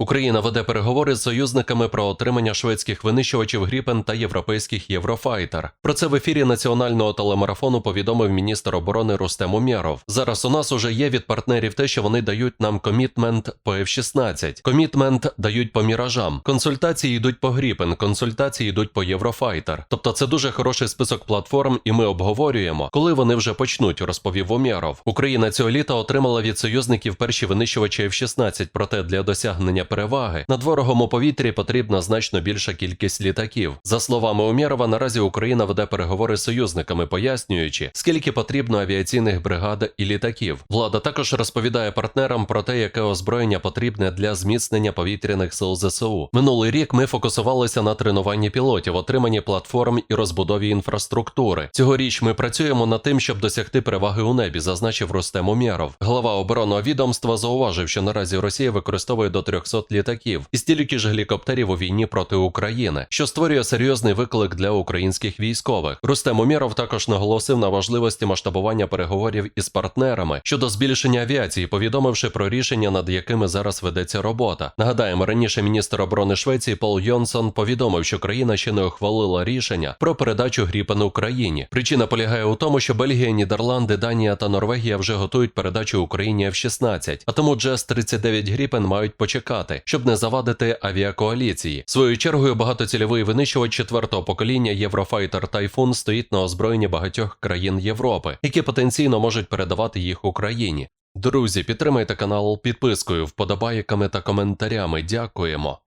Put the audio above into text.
Україна веде переговори з союзниками про отримання шведських винищувачів Гріпен та європейських Єврофайтер. Про це в ефірі національного телемарафону повідомив міністр оборони Рустем Умєров. Зараз у нас уже є від партнерів те, що вони дають нам комітмент по F-16, комітмент дають по міражам. Консультації йдуть по Гріпен, консультації йдуть по Єврофайтер. Тобто це дуже хороший список платформ, і ми обговорюємо, коли вони вже почнуть, розповів Умєров. Україна цього літа отримала від союзників перші винищувачі F-16, проте для досягнення переваги над ворогом у повітрі потрібна значно більша кількість літаків. За словами Умєрова, наразі Україна веде переговори з союзниками, пояснюючи, скільки потрібно авіаційних бригад і літаків. Влада також розповідає партнерам про те, яке озброєння потрібне для зміцнення повітряних сил ЗСУ. Минулий рік ми фокусувалися на тренуванні пілотів, отриманні платформ і розбудові інфраструктури. Цьогоріч ми працюємо над тим, щоб досягти переваги у небі, зазначив Рустем Умєров. Глава оборонного відомства зауважив, що наразі Росія використовує до 300 літаків і стільки ж гелікоптерів у війні проти України, що створює серйозний виклик для українських військових. Рустем Умєров також наголосив на важливості масштабування переговорів із партнерами щодо збільшення авіації, повідомивши про рішення, над якими зараз ведеться робота. Нагадаємо, раніше міністр оборони Швеції Пол Йонсон повідомив, що країна ще не ухвалила рішення про передачу Гріпен Україні. Причина полягає у тому, що Бельгія, Нідерланди, Данія та Норвегія вже готують передачу Україні F-16, а тому Джес 39 Гріпен мають почекати, щоб не завадити авіакоаліції. Своєю чергою багатоцільовий винищувач четвертого покоління Єврофайтер Тайфун стоїть на озброєнні багатьох країн Європи, які потенційно можуть передавати їх Україні. Друзі, підтримайте канал підпискою, вподобайками та коментарями. Дякуємо.